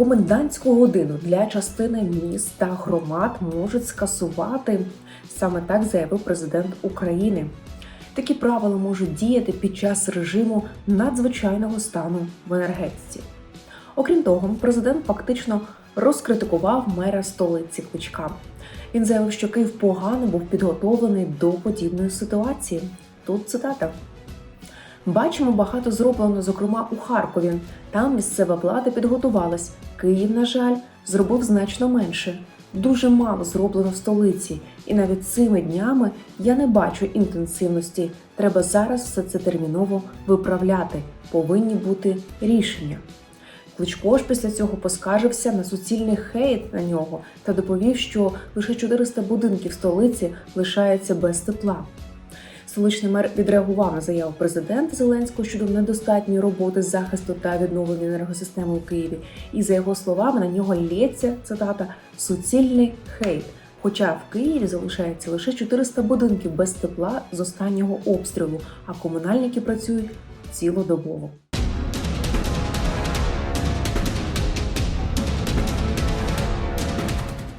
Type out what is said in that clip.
комендантську годину для частини міст та громад можуть скасувати. Саме так заявив президент України. Такі правила можуть діяти під час режиму надзвичайного стану в енергетиці. Окрім того, президент фактично розкритикував мера столиці Кличка. Він заявив, що Київ погано був підготовлений до подібної ситуації. Тут цитата. Бачимо, багато зроблено, зокрема у Харкові. Там місцева влада підготувалась. Київ, на жаль, зробив значно менше. Дуже мало зроблено в столиці, і навіть цими днями я не бачу інтенсивності. Треба зараз все це терміново виправляти. Повинні бути рішення. Кличко ж після цього поскаржився на суцільний хейт на нього та доповів, що лише 400 будинків столиці лишаються без тепла. Столичний мер відреагував на заяву президента Зеленського щодо недостатньої роботи захисту та відновлення енергосистеми у Києві. І за його словами на нього лється цитата суцільний хейт. Хоча в Києві залишається лише 400 будинків без тепла з останнього обстрілу, а комунальники працюють цілодобово.